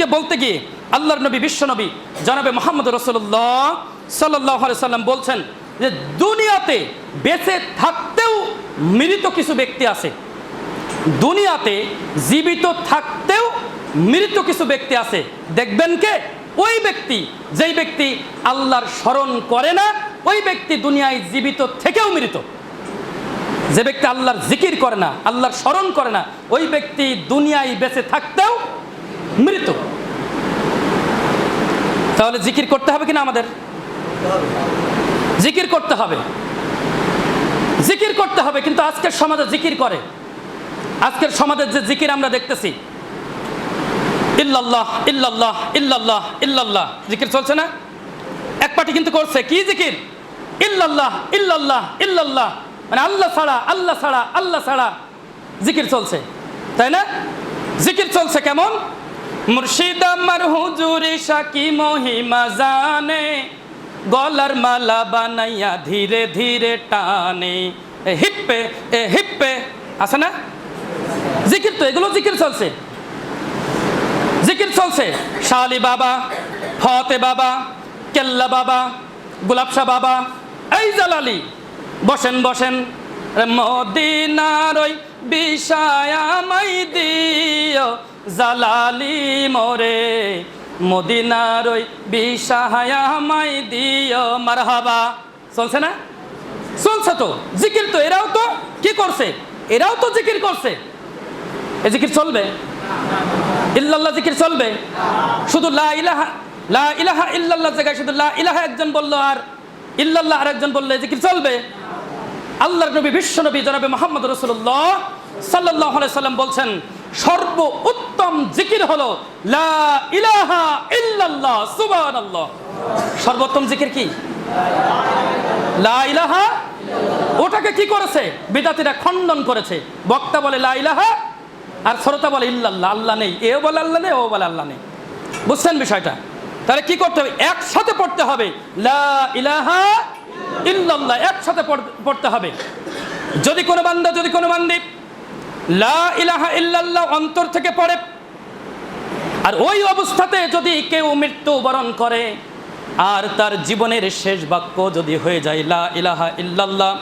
আমাদেরকে বলতে গিয়ে আল্লাহর নবী বিশ্বনবী জনাবে মোহাম্মদ রসুল্লাহ সাল্লাহ সাল্লাম বলছেন যে দুনিয়াতে বেঁচে থাকতেও মৃত কিছু ব্যক্তি আছে। দুনিয়াতে জীবিত থাকতেও মৃত কিছু ব্যক্তি আছে। দেখবেন কে? ওই ব্যক্তি, যেই ব্যক্তি আল্লাহর স্মরণ করে না, ওই ব্যক্তি দুনিয়ায় জীবিত থেকেও মৃত। যে ব্যক্তি আল্লাহর জিকির করে না, আল্লাহর স্মরণ করে না, ওই ব্যক্তি দুনিয়ায় বেঁচে থাকতেও মৃত। তাহলে জিকির করতে হবে কিনা আমাদের? জিকির করতে হবে। জিকির করতে হবে, কিন্তু আজকের সমাজে জিকির করে। আজকের সমাজের যে জিকির আমরা দেখতেছি, ইল্লাল্লাহ ইল্লাল্লাহ ইল্লাল্লাহ ইল্লাল্লাহ, জিকির চলছে না? এক পার্টি কিন্তু করছে, কি জিকির? ইল্লাল্লাহ ইল্লাল্লাহ ইল্লাল্লাহ মানে আল্লাহ ছাড়া আল্লাহ ছাড়া আল্লাহ ছাড়া জিকির চলছে। তাই না? জিকির চলছে কেমন? মুর্শিদ আমার হুজুরি সাকি মহিমা জানে, গলার মালা বানাইয়া ধীরে ধীরে টানে। এ হিপ্পে এ হিপ্পে। আছে না? জিকির তো, এগুলো জিকির চলছে। জিকির চলছে। শালি বাবা, ফতে বাবা, কেল্লা বাবা গোলাপশা বাবা, এই জালালি। বসেন বসেন। মদিনার ওই বিষায়ামাই দিও। জালালি মোরে, মদিনার ওই বিষায়ামাই দিও মারহাবা। চলছে না? চলছে তো? জিকির তো, এরাও তো কি করছে? এরাও তো জিকির করছে। এ জিকির চলবে? ইল্লাল্লাহ জিকির চলবে? শুধু লা ইলাহা লা ইলাহা ইল্লাল্লাহ জায়গায় শুধু লা ইলাহা একজন বলল আর ইল্লাল্লাহ আর একজন বললে জিকির চলবে? আল্লাহর নবী, বিশ্ব নবী জনাবে মোহাম্মদ রসুল্লাহ সাল্লাহ সাল্লাম বলছেন সর্ব উত্তম জিকির হলো, লা ইলাহা ইল্লাল্লাহ, সুবহানাল্লাহ। সর্বোত্তম জিকির কি? লা ইলাহা ওটাকে কি করেছে? বিদাতিরা খণ্ডন করেছে। বক্তা বলে, লা ইলাহা আর শ্রোতা বলে, ইল্লাল্লাহ আল্লাহ নেই। এও বলে, আল্লাহ নেই ও বলে, আল্লাহ নেই। বুঝছেন বিষয়টা? তাহলে কি করতে হবে? একসাথে পড়তে হবে, লা ইলাহা ইল্লাল্লাহ একসাথে পড়তে হবে। যদি কোনো বান্দা, যদি কোনো বান্দি লা ইলাহা ইল্লাল্লাহ অন্তর থেকে পড়ে। আর ওই অবস্থাতে যদি কেউ মৃত্যু বরণ করে, আর তার জীবনের শেষ বাক্য যদি হয়ে যায়, লা ইলাহা ইল্লাল্লাহ,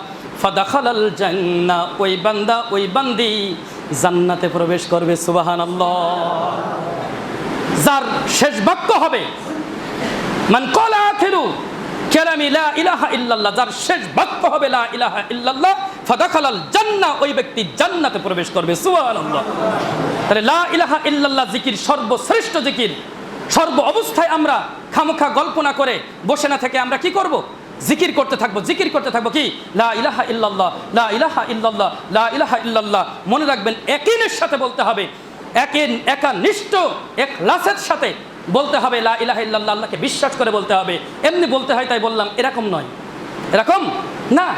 ফাদাখালাল জান্নাহ ওই বান্দা, ওই বান্দি জান্নাতে প্রবেশ করবে, সুবহানাল্লাহ। যার শেষ বাক্য হবে, মান কলা আখিরু কেলামি লা ইলাহা ইল্লাল্লাহ, যার শেষ বাক্য হবে লা ইলাহা ইল্লাল্লাহ, ফাদাখালাল জান্নাহ, ওই ব্যক্তি জান্নাতে প্রবেশ করবে, সুবহানাল্লাহ। তাহলে লা ইলাহা ইল্লাল্লাহ জিকির, সর্বশ্রেষ্ঠ জিকির, সর্ব অবস্থায় আমরা খামোখা গল্প না করে বসে না থেকে আমরা কি করব? জিকির করতে থাকব, জিকির করতে থাকব কি? লা ইলাহা ইল্লাল্লাহ, লা ইলাহা ইল্লাল্লাহ, লা ইলাহা ইল্লাল্লাহ। মনে রাখবেন, একিনের সাথে বলতে হবে, একিন একা নিষ্ঠ এক লাসের সাথে বলতে হবে, লা ইলাহা ইল্লাল্লাহ আল্লাহকে বিশ্বাস করে বলতে হবে। এমনি বলতে হয়, তাই বললাম, এরকম নয়। এরকম? না।